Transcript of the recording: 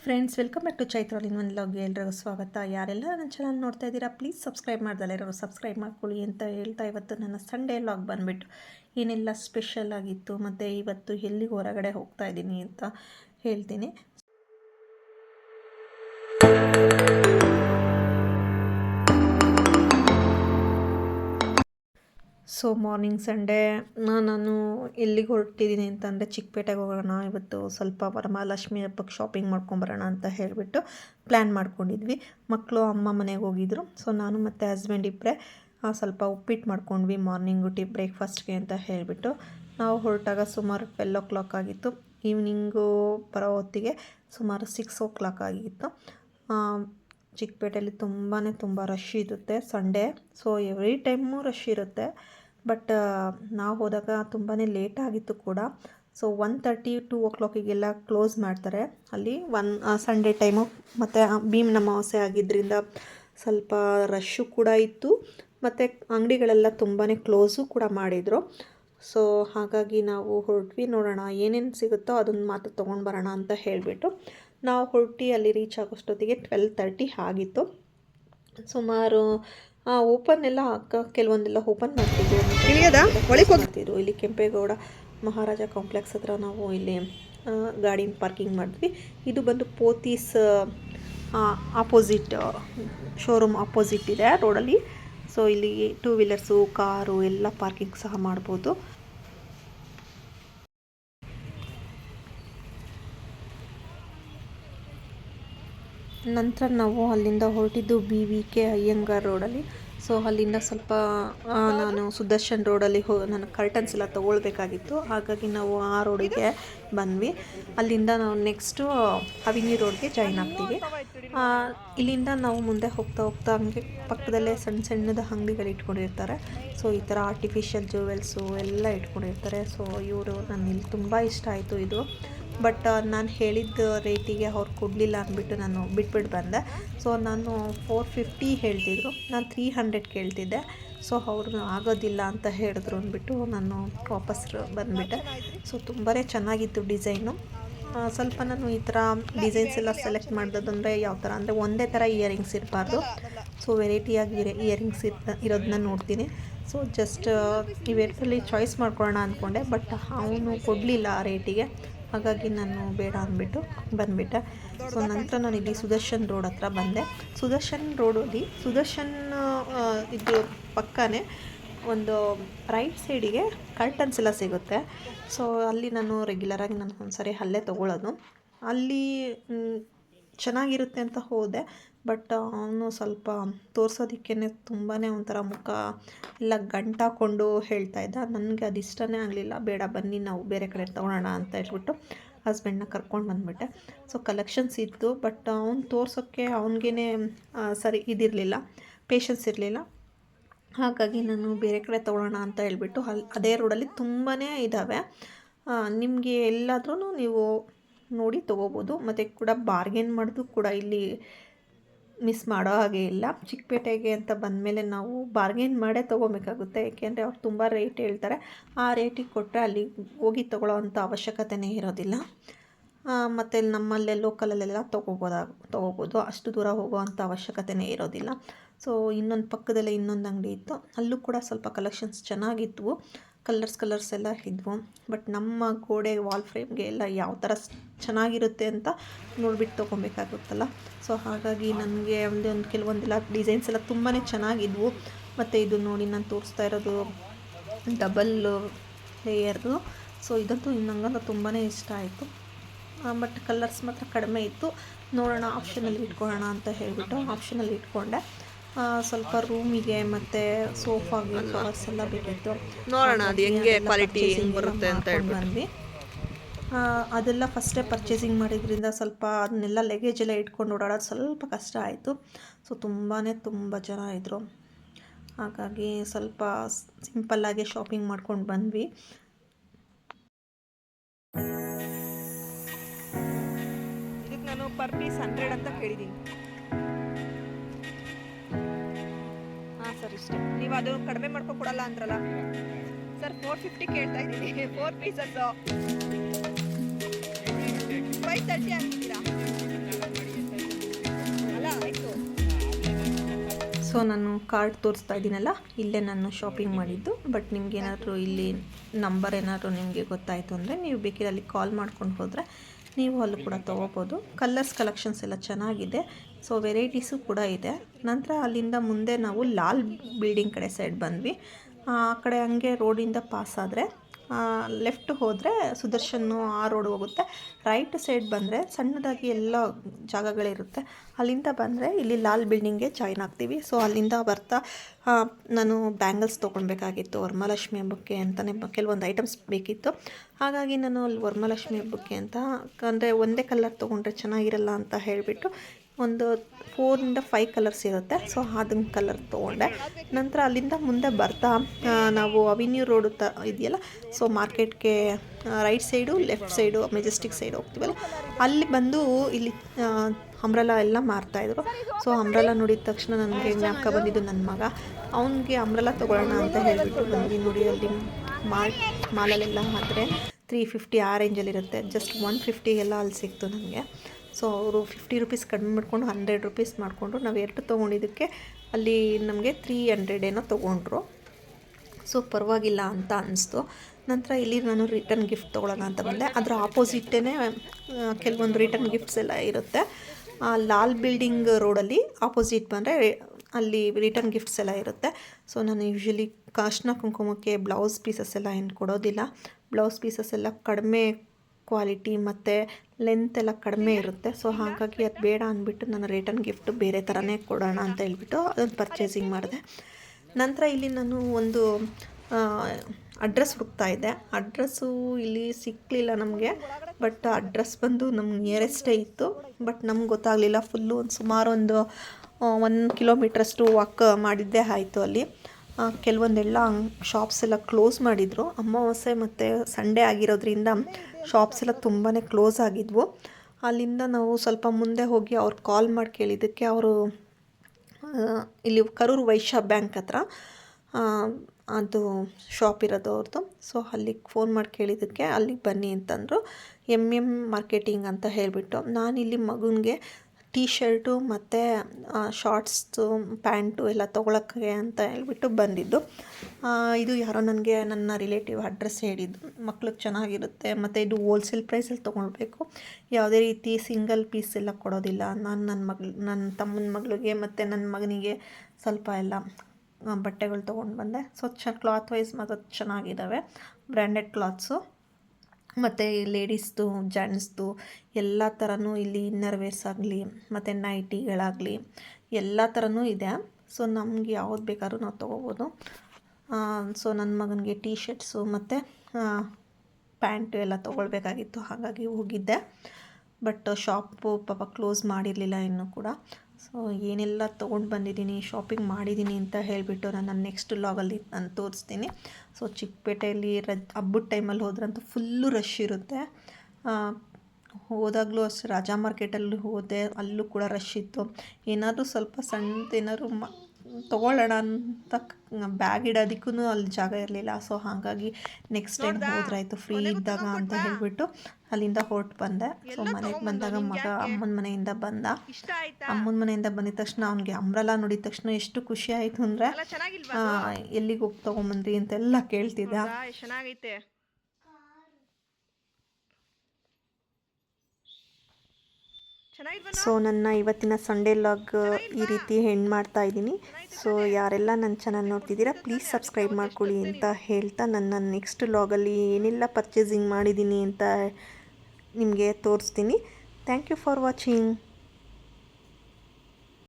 Friends, welcome back to Chaitra ಒಂದು log ಎಲ್ರಿಗೂ ಸ್ವಾಗತ. ಯಾರೆಲ್ಲ ನನ್ನ ಚಾನಲ್ ನೋಡ್ತಾ ಇದ್ದೀರಾ ಪ್ಲೀಸ್ ಸಬ್ಸ್ಕ್ರೈಬ್ ಮಾಡ್ದಲ್ಲ ಇರೋರು ಸಬ್ಸ್ಕ್ರೈಬ್ ಮಾಡ್ಕೊಳ್ಳಿ ಅಂತ ಹೇಳ್ತಾ ಇವತ್ತು ನನ್ನ ಸಂಡೇ ಲಾಗ್ ಬಂದುಬಿಟ್ಟು ಏನೆಲ್ಲ ಸ್ಪೆಷಲ್ ಆಗಿತ್ತು, ಮತ್ತು ಇವತ್ತು ಎಲ್ಲಿಗೆ ಹೊರಗಡೆ ಹೋಗ್ತಾ ಇದ್ದೀನಿ ಅಂತ ಹೇಳ್ತೀನಿ. ಸೊ ಮಾರ್ನಿಂಗ್ ಸಂಡೇ ನಾನು ಎಲ್ಲಿಗೆ ಹೊರಟಿದ್ದೀನಿ ಅಂತಂದರೆ ಚಿಕ್ಕಪೇಟೆಗೆ ಹೋಗೋಣ. ಇವತ್ತು ಸ್ವಲ್ಪ ವರಮಹಾಲಕ್ಷ್ಮಿ ಹಬ್ಬಕ್ಕೆ ಶಾಪಿಂಗ್ ಮಾಡ್ಕೊಂಬರೋಣ ಅಂತ ಹೇಳಿಬಿಟ್ಟು ಪ್ಲ್ಯಾನ್ ಮಾಡ್ಕೊಂಡಿದ್ವಿ. ಮಕ್ಕಳು ಅಮ್ಮ ಮನೆಗೆ ಹೋಗಿದ್ರು. ಸೊ ನಾನು ಮತ್ತು ಹಸ್ಬೆಂಡ್ ಇಬ್ಬರೇ ಸ್ವಲ್ಪ ಉಪ್ಪಿಟ್ಟು ಮಾಡ್ಕೊಂಡ್ವಿ ಮಾರ್ನಿಂಗು ಟಿ ಬ್ರೇಕ್ಫಾಸ್ಟ್ಗೆ ಅಂತ ಹೇಳಿಬಿಟ್ಟು. ನಾವು ಹೊರಟಾಗ ಸುಮಾರು ಟ್ವೆಲ್ ಓ ಕ್ಲಾಕ್ ಆಗಿತ್ತು. ಈವ್ನಿಂಗು ಬರೋ ಹೊತ್ತಿಗೆ ಸುಮಾರು ಸಿಕ್ಸ್ ಓ ಕ್ಲಾಕ್ ಆಗಿತ್ತು ಚಿಕ್ಕಪೇಟೆಯಲ್ಲಿ ತುಂಬಾ ತುಂಬ ರಶ್ ಇರುತ್ತೆ Sunday so every time rush ಇರುತ್ತೆ. ಬಟ್ ನಾವು ಹೋದಾಗ ತುಂಬಾ ಲೇಟ್ ಆಗಿತ್ತು ಕೂಡ. ಸೊ ಒನ್ ತರ್ಟಿ ಟೂ ಓ ಕ್ಲಾಕಿಗೆಲ್ಲ ಕ್ಲೋಸ್ ಮಾಡ್ತಾರೆ. ಅಲ್ಲಿ ಒನ್ ಸಂಡೇ ಟೈಮು ಮತ್ತು ಭೀಮ್ ಅಮಾವಾಸ್ಯೆ ಆಗಿದ್ದರಿಂದ ಸ್ವಲ್ಪ ರಶ್ಶು ಕೂಡ ಇತ್ತು. ಮತ್ತು ಅಂಗಡಿಗಳೆಲ್ಲ ತುಂಬಾ ಕ್ಲೋಸು ಕೂಡ ಮಾಡಿದರು. ಸೊ ಹಾಗಾಗಿ ನಾವು ಹೊರಟ್ವಿ. ನೋಡೋಣ ಏನೇನು ಸಿಗುತ್ತೋ ಅದನ್ನು ಮಾತ್ರ ತೊಗೊಂಡು ಬರೋಣ ಅಂತ ಹೇಳಿಬಿಟ್ಟು ನಾವು ಹೊರಟಿ ಅಲ್ಲಿ ರೀಚ್ ಆಗೋಷ್ಟೊತ್ತಿಗೆ ಟ್ವೆಲ್ ತರ್ಟಿ ಆಗಿತ್ತು. ಸುಮಾರು ಓಪನ್ ಎಲ್ಲ ಹಾಕ ಕೆಲವೊಂದೆಲ್ಲ ಓಪನ್ ಮಾಡ್ತಿದ್ರು ಮಾಡ್ತಿದ್ರು ಇಲ್ಲಿ ಕೆಂಪೇಗೌಡ ಮಹಾರಾಜ ಕಾಂಪ್ಲೆಕ್ಸ್ ಹತ್ರ ನಾವು ಇಲ್ಲಿ ಗಾಡಿನ ಪಾರ್ಕಿಂಗ್ ಮಾಡಿದ್ವಿ. ಇದು ಬಂದು ಪೋತೀಸ್ ಆಪೋಸಿಟ್ ಶೋರೂಮ್ ಆಪೋಸಿಟ್ ಇದೆ ರೋಡಲ್ಲಿ. ಸೊ ಇಲ್ಲಿ ಟೂ ವೀಲರ್ಸು ಕಾರು ಎಲ್ಲ ಪಾರ್ಕಿಂಗ್ ಸಹ ಮಾಡ್ಬೋದು. ನಂತರ ನಾವು ಅಲ್ಲಿಂದ ಹೊರಟಿದ್ದು ಬಿ ವಿ ಕೆ ಅಯ್ಯಂಗಾರ್ ರೋಡಲ್ಲಿ. ಸೊ ಅಲ್ಲಿಂದ ಸ್ವಲ್ಪ ನಾನು ಸುದರ್ಶನ್ ರೋಡಲ್ಲಿ ಹೋ, ನಾನು ಕರ್ಟನ್ಸ್ ಎಲ್ಲ ತೊಗೊಳ್ಬೇಕಾಗಿತ್ತು. ಹಾಗಾಗಿ ನಾವು ಆ ರೋಡಿಗೆ ಬಂದ್ವಿ. ಅಲ್ಲಿಂದ ನಾವು ನೆಕ್ಸ್ಟು ಅವಿನಿ ರೋಡ್ಗೆ ಜಾಯ್ನ್ ಆಗ್ತೀವಿ. ಇಲ್ಲಿಂದ ನಾವು ಮುಂದೆ ಹೋಗ್ತಾ ಹೋಗ್ತಾ ಹಂಗೆ ಪಕ್ಕದಲ್ಲೇ ಸಣ್ಣ ಸಣ್ಣದ ಅಂಗಡಿಗಳು ಇಟ್ಕೊಂಡಿರ್ತಾರೆ. ಸೊ ಈ ಥರ ಆರ್ಟಿಫಿಷಿಯಲ್ ಜುವೆಲ್ಸು ಎಲ್ಲ ಇಟ್ಕೊಂಡಿರ್ತಾರೆ. ಸೊ ಇವರು ನನಗೆ ಇಲ್ಲಿ ತುಂಬ ಇಷ್ಟ ಆಯಿತು ಇದು. ಬಟ್ ನಾನು ಹೇಳಿದ್ದ ರೇಟಿಗೆ ಅವ್ರು ಕೊಡಲಿಲ್ಲ ಅಂದ್ಬಿಟ್ಟು ನಾನು ಬಿಟ್ಬಿಟ್ಟು ಬಂದೆ. ಸೊ ನಾನು ಫೋರ್ ಫಿಫ್ಟಿ ಹೇಳ್ತಿದ್ರು. ನಾನು ತ್ರೀ ಹಂಡ್ರೆಡ್ ಕೇಳ್ತಿದ್ದೆ. ಸೊ ಅವ್ರು ಆಗೋದಿಲ್ಲ ಅಂತ ಹೇಳಿದ್ರು ಅಂದ್ಬಿಟ್ಟು ನಾನು ವಾಪಸ್ ಬಂದುಬಿಟ್ಟೆ. ಸೊ ತುಂಬಾ ಚೆನ್ನಾಗಿತ್ತು ಡಿಸೈನು. ಸ್ವಲ್ಪ ನಾನು ಈ ಥರ ಡಿಸೈನ್ಸ್ ಎಲ್ಲ ಸೆಲೆಕ್ಟ್ ಮಾಡೋದಂದರೆ ಯಾವ ಥರ ಅಂದರೆ ಒಂದೇ ಥರ ಇಯರಿಂಗ್ಸ್ ಇರಬಾರ್ದು. ಸೊ ವೆರೈಟಿಯಾಗಿ ಇಯರಿಂಗ್ಸ್ ಇರ್ ಇರೋದನ್ನ ನೋಡ್ತೀನಿ. ಸೊ ಜಸ್ಟ್ ಇವೆರಡರಲ್ಲಿ ಚಾಯ್ಸ್ ಮಾಡ್ಕೊಳ್ಳೋಣ ಅಂದ್ಕೊಂಡೆ ಬಟ್ ಅವನು ಕೊಡಲಿಲ್ಲ ಆ ರೇಟಿಗೆ. ಹಾಗಾಗಿ ನಾನು ಬೇಡ ಅಂದ್ಬಿಟ್ಟು ಬಂದುಬಿಟ್ಟೆ. ಸೊ ನಂತರ ನಾನು ಇಲ್ಲಿ ಸುದರ್ಶನ್ ರೋಡ್ ಹತ್ರ ಬಂದೆ. ಸುದರ್ಶನ್ ರೋಡಲ್ಲಿ ಸುದರ್ಶನ್ ಇದು ಪಕ್ಕನೇ ಒಂದು ರೈಟ್ ಸೈಡಿಗೆ ಕರ್ಟನ್ಸ್ ಎಲ್ಲ ಸಿಗುತ್ತೆ. ಸೊ ಅಲ್ಲಿ ನಾನು ರೆಗ್ಯುಲರಾಗಿ ನಾನು ಒಂದ್ಸರಿ ಅಲ್ಲೇ ತೊಗೊಳ್ಳೋದು. ಅಲ್ಲಿ ಚೆನ್ನಾಗಿರುತ್ತೆ ಅಂತ ಹೋದೆ. ಬಟ್ ಅವನು ಸ್ವಲ್ಪ ತೋರ್ಸೋದಕ್ಕೇ ತುಂಬಾ ಒಂಥರ ಮುಖ ಎಲ್ಲ ಗಂಟಾಕೊಂಡು ಹೇಳ್ತಾ ಇದ್ದ. ನನಗೆ ಅದು ಇಷ್ಟನೇ ಆಗಲಿಲ್ಲ. ಬೇಡ, ಬನ್ನಿ ನಾವು ಬೇರೆ ಕಡೆ ತೊಗೊಳೋಣ ಅಂತ ಹೇಳ್ಬಿಟ್ಟು ಹಸ್ಬೆಂಡ್ನ ಕರ್ಕೊಂಡು ಬಂದುಬಿಟ್ಟೆ. ಸೊ ಕಲೆಕ್ಷನ್ಸ್ ಇತ್ತು ಬಟ್, ಅವ್ನು ತೋರ್ಸೋಕ್ಕೆ ಅವನಿಗೇ ಸರಿ ಇದಿರಲಿಲ್ಲ. ಪೇಷನ್ಸ್ ಇರಲಿಲ್ಲ. ಹಾಗಾಗಿ ನಾನು ಬೇರೆ ಕಡೆ ತೊಗೊಳೋಣ ಅಂತ ಹೇಳ್ಬಿಟ್ಟು ಅಲ್ಲಿ ಅದೇ ರೋಡಲ್ಲಿ ತುಂಬಾ ಇದ್ದಾವೆ ನಿಮಗೆ ಎಲ್ಲಾದ್ರೂ ನೀವು ನೋಡಿ ತೊಗೋಬೋದು. ಮತ್ತು ಕೂಡ ಬಾರ್ಗೇನ್ ಮಾಡೋದು ಕೂಡ ಇಲ್ಲಿ ಮಿಸ್ ಮಾಡೋ ಹಾಗೆ ಇಲ್ಲ. ಚಿಕ್ಕಪೇಟೆಗೆ ಅಂತ ಬಂದಮೇಲೆ ನಾವು ಬಾರ್ಗೇನ್ ಮಾಡೇ ತೊಗೋಬೇಕಾಗುತ್ತೆ. ಏಕೆಂದರೆ ಅವ್ರು ತುಂಬ ರೇಟ್ ಹೇಳ್ತಾರೆ. ಆ ರೇಟಿಗೆ ಕೊಟ್ಟರೆ ಅಲ್ಲಿ ಹೋಗಿ ತೊಗೊಳ್ಳೋ ಅಂಥ ಅವಶ್ಯಕತೆಯೇ ಇರೋದಿಲ್ಲ. ಮತ್ತು ನಮ್ಮಲ್ಲೇ ಲೋಕಲಲ್ಲೆಲ್ಲ ತೊಗೋಬೋದಾಗ ತೊಗೋಬೋದು ಅಷ್ಟು ದೂರ ಹೋಗೋ ಅಂಥ ಅವಶ್ಯಕತೆಯೇ ಇರೋದಿಲ್ಲ. ಸೊ ಇನ್ನೊಂದು ಪಕ್ಕದಲ್ಲೇ ಇನ್ನೊಂದು ಅಂಗಡಿ ಇತ್ತು. ಅಲ್ಲೂ ಕೂಡ ಸ್ವಲ್ಪ ಕಲೆಕ್ಷನ್ಸ್ ಚೆನ್ನಾಗಿತ್ತು ಕಲರ್ಸ್ ಕಲರ್ಸ್ ಎಲ್ಲ ಇದ್ವು. ಬಟ್ ನಮ್ಮ ಗೋಡೆ, ವಾಲ್ ಫ್ರೇಮ್ಗೆ ಎಲ್ಲ ಯಾವ ಥರ ಚೆನ್ನಾಗಿರುತ್ತೆ ಅಂತ ನೋಡಿಬಿಟ್ಟು ತೊಗೊಬೇಕಾಗುತ್ತಲ್ಲ. ಸೊ ಹಾಗಾಗಿ ನನಗೆ ಒಂದು ಒಂದು ಕೆಲವೊಂದೆಲ್ಲ ಡಿಸೈನ್ಸ್ ಎಲ್ಲ ತುಂಬಾ ಚೆನ್ನಾಗಿದ್ವು. ಮತ್ತು ಇದು ನೋಡಿ ನಾನು ತೋರಿಸ್ತಾ ಇರೋದು ಡಬಲ್ ಲೇಯರ್ದು. ಸೊ ಇದಂತೂ ನಂಗಂತೂ ತುಂಬಾ ಇಷ್ಟ ಆಯಿತು. ಬಟ್ ಕಲರ್ಸ್ ಮಾತ್ರ ಕಡಿಮೆ ಇತ್ತು. ನೋಡೋಣ, ಆಪ್ಷನಲ್ಲಿ ಇಟ್ಕೊಳ್ಳೋಣ ಅಂತ ಹೇಳಿಬಿಟ್ಟು ಆಪ್ಷನಲ್ಲಿ ಇಟ್ಕೊಂಡೆ. ಸ್ವಲ್ಪ ರೂಮಿಗೆ ಮತ್ತೆ ಸೋಫಾಗೆ ಕವರ್ಸ್ ಎಲ್ಲ ಬೇಕಿತ್ತು ನೋಡೋಣ ಅದು ಹೆಂಗೆ ಕ್ವಾಲಿಟಿ ಬರುತ್ತೆ ಅಂತ ಬಂದ್ವಿ. ಅದೆಲ್ಲ ಫಸ್ಟೇ ಪರ್ಚೇಸಿಂಗ್ ಮಾಡಿದ್ರಿಂದ ಸ್ವಲ್ಪ ಅದನ್ನೆಲ್ಲ ಲಗೇಜ್ ಎಲ್ಲ ಇಟ್ಕೊಂಡು ಓಡಾಡೋದು ಸ್ವಲ್ಪ ಕಷ್ಟ ಆಯಿತು. ಸೊ ತುಂಬಾ ತುಂಬ ಜನ ಇದ್ದರು ಹಾಗಾಗಿ ಸ್ವಲ್ಪ ಸಿಂಪಲ್ಲಾಗಿ ಶಾಪಿಂಗ್ ಮಾಡ್ಕೊಂಡು ಬಂದ್ವಿ. ಇದಕ್ಕೆ ನಾನು ಪರ್ ಪೀಸ್ ಹಂಡ್ರೆಡ್ ಅಂತ ಕೇಳಿದ್ದೀನಿ. ಅಷ್ಟೆ. ನೀವು ಅದು ಕಡಿಮೆ ಮಾಡ್ಕೊ ಕೊಡಲ್ಲ ಅಂದ್ರಲ್ಲ? ಸರ್ ಫೋರ್ ಫಿಫ್ಟಿ ಕೇಳ್ತಾ ಇದ್ದೀನಿ. Four pieces five thirty so ನಾನು ಕಾರ್ಡ್ ತೋರಿಸ್ತಾ ಇದ್ದೀನಲ್ಲ, ಇಲ್ಲೇ ನಾನು ಶಾಪಿಂಗ್ ಮಾಡಿದ್ದು. ಬಟ್ ನಿಮ್ಗೆ ಏನಾದರೂ ಇಲ್ಲಿ ನಂಬರ್ ಏನಾದರೂ ನಿಮಗೆ ಗೊತ್ತಾಯಿತು ಅಂದರೆ ನೀವು ಬೇಕಿದ್ರೆ ಅಲ್ಲಿ ಕಾಲ್ ಮಾಡ್ಕೊಂಡು ಹೋದರೆ ನೀವು ಅಲ್ಲೂ ಕೂಡ ತೊಗೋಬೋದು. ಕಲರ್ಸ್ ಕಲೆಕ್ಷನ್ಸ್ ಎಲ್ಲ ಚೆನ್ನಾಗಿದೆ. ಸೊ ವೆರೈಟೀಸು ಕೂಡ ಇದೆ. ನಂತರ ಅಲ್ಲಿಂದ ಮುಂದೆ ನಾವು ಲಾಲ್ ಬಿಲ್ಡಿಂಗ್ ಕಡೆ ಸೈಡ್ ಬಂದ್ವಿ. ಆ ಕಡೆ ಹಂಗೆ ರೋಡಿಂದ ಪಾಸ್ ಆದರೆ ಲೆಫ್ಟ್ ಹೋದರೆ ಸುದರ್ಶನ್ ಆ ರೋಡ್ ಹೋಗುತ್ತೆ. ರೈಟ್ ಸೈಡ್ ಬಂದರೆ ಸಣ್ಣದಾಗಿ ಎಲ್ಲ ಜಾಗಗಳಿರುತ್ತೆ. ಅಲ್ಲಿಂದ ಬಂದರೆ ಇಲ್ಲಿ ಲಾಲ್ ಬಿಲ್ಡಿಂಗ್ಗೆ ಜಾಯ್ನ್ ಆಗ್ತೀವಿ. ಸೊ ಅಲ್ಲಿಂದ ಬರ್ತಾ ನಾನು ಬ್ಯಾಂಗಲ್ಸ್ ತೊಗೊಳ್ಬೇಕಾಗಿತ್ತು, ವರಮಹಾಲಕ್ಷ್ಮಿ ಹಬ್ಬಕ್ಕೆ ಅಂತಲೇ ಕೆಲವೊಂದು ಐಟಮ್ಸ್ ಬೇಕಿತ್ತು. ಹಾಗಾಗಿ ನಾನು ಅಲ್ಲಿ ವರಮಹಾಲಕ್ಷ್ಮಿ ಹಬ್ಬಕ್ಕೆ ಅಂತ, ಅಂದರೆ ಒಂದೇ ಕಲರ್ ತೊಗೊಂಡ್ರೆ ಚೆನ್ನಾಗಿರಲ್ಲ ಅಂತ ಹೇಳಿಬಿಟ್ಟು ಒಂದು ಫೋರಿಂದ ಫೈವ್ ಕಲರ್ಸ್ ಇರುತ್ತೆ. ಸೊ ಅದನ್ನ ಕಲರ್ ತೊಗೊಂಡೆ. ನಂತರ ಅಲ್ಲಿಂದ ಮುಂದೆ ಬರ್ತಾ ನಾವು ಅವಿನ್ಯೂ ರೋಡ್ ತ ಇದೆಯಲ್ಲ? ಸೊ ಮಾರ್ಕೆಟ್ಗೆ right side left side Majestic side ಹೋಗ್ತೀವಲ್ಲ? ಅಲ್ಲಿ ಬಂದು ಇಲ್ಲಿ ಅಂಬ್ರಲ ಎಲ್ಲ ಮಾರ್ತಾಯಿದ್ರು ಸೊ ಅಂಬ್ರಲ ನೋಡಿದ ತಕ್ಷಣ ನನಗೆ ಜ್ಞಾಪಕ ಬಂದಿದ್ದು ನನ್ನ ಮಗ. ಅವನಿಗೆ ಅಂಬ್ರಲ ತೊಗೊಳ್ಳೋಣ ಅಂತ ಹೇಳಿಬಿಟ್ಟು ಬಂದು ನೋಡಿ, ಅಲ್ಲಿ ಮಾಲ್, ಮಾಲಲ್ಲೆಲ್ಲ ಆದರೆ ತ್ರೀ ಫಿಫ್ಟಿ ಆ ರೇಂಜಲ್ಲಿರುತ್ತೆ ಜಸ್ಟ್ ಒನ್ ಫಿಫ್ಟಿಗೆಲ್ಲ ಅಲ್ಲಿ ಸಿಕ್ತು ನನಗೆ. ಸೊ ಅವರು ಫಿಫ್ಟಿ ರುಪೀಸ್ ಕಡಿಮೆ ಮಾಡಿಕೊಂಡು ಹಂಡ್ರೆಡ್ ರುಪೀಸ್ ಮಾಡಿಕೊಂಡು ನಾವು ಎರಡು ತೊಗೊಂಡಿದ್ದಕ್ಕೆ ಅಲ್ಲಿ ನಮಗೆ ತ್ರೀ ಹಂಡ್ರೆಡ್ ಏನೋ ತೊಗೊಂಡ್ರು. ಸೊ ಪರವಾಗಿಲ್ಲ ಅಂತ ಅನ್ನಿಸ್ತು ನಂತರ ಇಲ್ಲಿ ನಾನು ರಿಟರ್ನ್ ಗಿಫ್ಟ್ ತೊಗೊಳ್ಳೋಣ ಅಂತ ಬಂದೆ. ಅದರ ಆಪೋಸಿಟ್ಟೇ ಕೆಲವೊಂದು ರಿಟರ್ನ್ ಗಿಫ್ಟ್ಸ್ ಎಲ್ಲ ಇರುತ್ತೆ. ಆ, ಲಾಲ್ ಬಿಲ್ಡಿಂಗ್ ರೋಡಲ್ಲಿ ಆಪೋಸಿಟ್ ಬಂದರೆ ಅಲ್ಲಿ ರಿಟರ್ನ್ ಗಿಫ್ಟ್ಸ್ ಎಲ್ಲ ಇರುತ್ತೆ. ಸೊ ನಾನು ಯೂಶ್ವಲಿ ಕಾಶ್ನ ಕುಂಕುಮಕ್ಕೆ ಬ್ಲೌಸ್ ಪೀಸಸ್ ಎಲ್ಲ ಏನು ಕೊಡೋದಿಲ್ಲ. ಬ್ಲೌಸ್ ಪೀಸಸ್ ಎಲ್ಲ ಕಡಿಮೆ ಕ್ವಾಲಿಟಿ ಮತ್ತು ಲೆಂತ್ ಎಲ್ಲ ಕಡಿಮೆ ಇರುತ್ತೆ. ಸೊ ಹಾಗಾಗಿ ಅದು ಬೇಡ ಅಂದ್ಬಿಟ್ಟು ನಾನು ರಿಟರ್ನ್ ಗಿಫ್ಟ್ ಬೇರೆ ಥರನೇ ಕೊಡೋಣ ಅಂತ ಹೇಳ್ಬಿಟ್ಟು ಅದನ್ನು ಪರ್ಚೇಸಿಂಗ್ ಮಾಡಿದೆ. ನಂತರ ಇಲ್ಲಿ ನಾನು ಒಂದು ಅಡ್ರೆಸ್ ಹುಡುಕ್ತಾ ಇದ್ದೆ. ಅಡ್ರೆಸ್ಸು ಇಲ್ಲಿ ಸಿಕ್ಕಲಿಲ್ಲ ನಮಗೆ ಬಟ್ ಅಡ್ರೆಸ್ ಬಂದು ನಮ್ಗೆ ನಿಯರೆಸ್ಟೇ ಇತ್ತು. ಬಟ್ ನಮ್ಗೆ ಗೊತ್ತಾಗಲಿಲ್ಲ ಫುಲ್ಲು ಒಂದು ಸುಮಾರು ಒಂದು ಒಂದು ಕಿಲೋಮೀಟ್ರಷ್ಟು ವಾಕ್ ಮಾಡಿದ್ದೇ ಆಯಿತು ಅಲ್ಲಿ. ಕೆಲವೊಂದೆಲ್ಲ ಶಾಪ್ಸ್ ಎಲ್ಲ ಕ್ಲೋಸ್ ಮಾಡಿದರು. ಅಮಾವಾಸ್ಯೆ ಮತ್ತು ಸಂಡೇ ಆಗಿರೋದ್ರಿಂದ ಶಾಪ್ಸ್ ಎಲ್ಲ ತುಂಬಾ ಕ್ಲೋಸ್ ಆಗಿದ್ವು. ಅಲ್ಲಿಂದ ನಾವು ಸ್ವಲ್ಪ ಮುಂದೆ ಹೋಗಿ ಅವ್ರು ಕಾಲ್ ಮಾಡಿ ಕೇಳಿದ್ದಕ್ಕೆ ಅವರು ಇಲ್ಲಿ ಕರೂರು ವೈಶ್ಯ ಬ್ಯಾಂಕ್ ಹತ್ರ ಅದು ಶಾಪ್ ಇರೋದು ಅವ್ರದ್ದು ಸೊ ಅಲ್ಲಿಗೆ ಫೋನ್ ಮಾಡಿ ಕೇಳಿದ್ದಕ್ಕೆ ಅಲ್ಲಿಗೆ ಬನ್ನಿ ಅಂತಂದರು. ಎಂ ಎಂ ಮಾರ್ಕೆಟಿಂಗ್ ಅಂತ ಹೇಳಿಬಿಟ್ಟು. ಇಲ್ಲಿ ಮಗುನಿಗೆ ಟೀ ಶರ್ಟು ಮತ್ತು ಶಾರ್ಟ್ಸು ಪ್ಯಾಂಟು ಎಲ್ಲ ತೊಗೊಳಕ್ಕೆ ಅಂತ ಹೇಳ್ಬಿಟ್ಟು ಬಂದಿದ್ದು. ಇದು ಯಾರೋ ನನಗೆ ನನ್ನ ರಿಲೇಟಿವ್ ಅಡ್ರೆಸ್ ಹೇಳಿದ್ದು. ಮಕ್ಳಿಗೆ ಚೆನ್ನಾಗಿರುತ್ತೆ. ಮತ್ತು ಇದು ಹೋಲ್ಸೇಲ್ ಪ್ರೈಸಲ್ಲಿ ತೊಗೊಳ್ಬೇಕು. ಯಾವುದೇ ರೀತಿ ಸಿಂಗಲ್ ಪೀಸ್ ಎಲ್ಲ ಕೊಡೋದಿಲ್ಲ. ನಾನು ನನ್ನ ಮಗಳು ನನ್ನ ತಮ್ಮನ ಮಗಳಿಗೆ ಮತ್ತು ನನ್ನ ಮಗನಿಗೆ ಸ್ವಲ್ಪ ಎಲ್ಲ ಬಟ್ಟೆಗಳು ತೊಗೊಂಡು ಬಂದೆ. ಸೊ ಚ ಕ್ಲಾತ್ ವೈಸ್ ಮಾತ್ರ ಚೆನ್ನಾಗಿದ್ದಾವೆ ಬ್ರ್ಯಾಂಡೆಡ್ ಕ್ಲಾತ್ಸು ಮತ್ತು ಲೇಡೀಸ್ದು ಜೆಂಟ್ಸ್ದು ಎಲ್ಲ ಥರನೂ ಇಲ್ಲಿ ಇನ್ನರ್ ವೇರ್ಸ್ ಆಗಲಿ, ಮತ್ತು ನೈಟಿಗಳಾಗಲಿ ಎಲ್ಲ ಥರನೂ ಇದೆ. ಸೊ ನಮ್ಗೆ ಯಾವ್ದು ಬೇಕಾದ್ರೂ ನಾವು ತೊಗೋಬೋದು. ಸೊ ನನ್ನ ಮಗನಿಗೆ ಟೀ ಶರ್ಟ್ಸು ಮತ್ತು ಪ್ಯಾಂಟು ಎಲ್ಲ ತೊಗೊಳ್ಬೇಕಾಗಿತ್ತು, ಹಾಗಾಗಿ ಹೋಗಿದ್ದೆ. ಬಟ್ ಶಾಪು ಪಾಪ ಕ್ಲೋಸ್ ಮಾಡಿರಲಿಲ್ಲ ಇನ್ನೂ ಕೂಡ. ಸೊ ಏನೆಲ್ಲ ತೊಗೊಂಡು ಬಂದಿದ್ದೀನಿ ಶಾಪಿಂಗ್ ಮಾಡಿದ್ದೀನಿ ಅಂತ ಹೇಳಿಬಿಟ್ಟು ನಾನು ನೆಕ್ಸ್ಟ್ ಲಾಗಲ್ಲಿ ನಾನು ತೋರಿಸ್ತೀನಿ. ಸೊ ಚಿಕ್ಕಪೇಟೆಯಲ್ಲಿ ರಜ್ ಹಬ್ಬದ ಟೈಮಲ್ಲಿ ಹೋದ್ರಂತೂ ಫುಲ್ಲು ರಶ್ ಇರುತ್ತೆ. ಹೋದಾಗಲೂ ಅಷ್ಟು ರಾಜಾ ಮಾರ್ಕೆಟಲ್ಲಿ ಹೋದೆ, ಅಲ್ಲೂ ಕೂಡ ರಶ್ ಇತ್ತು. ಏನಾದರೂ ಸ್ವಲ್ಪ ಸಣ್ಣದು ಏನಾದ್ರು ಮ ತೊಗೊಳ್ಳೋಣ ಅಂತ ಬ್ಯಾಗ್ ಇಡೋದಕ್ಕೂ ಅಲ್ಲಿ ಜಾಗ ಇರಲಿಲ್ಲ. ಸೊ ಹಾಗಾಗಿ ನೆಕ್ಸ್ಟ್ ಟೈಮ್ ಹೋದ್ರಾಯ್ತು ಫ್ರೀ ಇದ್ದಾಗ ಅಂತ ಹೇಳಿಬಿಟ್ಟು ಅಲ್ಲಿಂದ ಹೊರಟು ಬಂದೆ. ಸೊ ಮನೆಗೆ ಬಂದಾಗ ಮಗ ಅಮ್ಮನ ಮನೆಯಿಂದ ಬಂದ. ಅಮ್ಮನ ಮನೆಯಿಂದ ಬಂದಿದ ತಕ್ಷಣ ಅವನಿಗೆ ಅಂಬ್ರಲ್ಲ ನೋಡಿದ ತಕ್ಷಣ ಎಷ್ಟು ಖುಷಿ ಆಯಿತು ಅಂದರೆ ಎಲ್ಲಿಗೆ ಹೋಗಿ ತೊಗೊಂಬಂದ್ರಿ ಅಂತೆಲ್ಲ ಕೇಳ್ತಿದ್ದ ಹೌದಾ? ಎಷ್ಟ್ ಚೆನ್ನಾಗೈತೆ ಚೆನ್ನಾಗಿಲ್ವಾ ಸೊ ನನ್ನ ಇವತ್ತಿನ ಸಂಡೇ ಲಾಗ್ ಈ ರೀತಿ ಹೆಣ್ಣು ಮಾಡ್ತಾ ಇದ್ದೀನಿ. ಸೊ ಯಾರೆಲ್ಲ ನನ್ನ ಚಾನಲ್ ನೋಡ್ತಿದ್ದೀರಾ ಪ್ಲೀಸ್ ಸಬ್ಸ್ಕ್ರೈಬ್ ಮಾಡ್ಕೊಳ್ಳಿ ಅಂತ ಹೇಳ್ತಾ ನನ್ನ ನೆಕ್ಸ್ಟ್ ಲಾಗಲ್ಲಿ ಏನೆಲ್ಲ ಪರ್ಚೇಸಿಂಗ್ ಮಾಡಿದ್ದೀನಿ ಅಂತ ನಿಮಗೆ ತೋರಿಸ್ತೀನಿ. Thank you for watching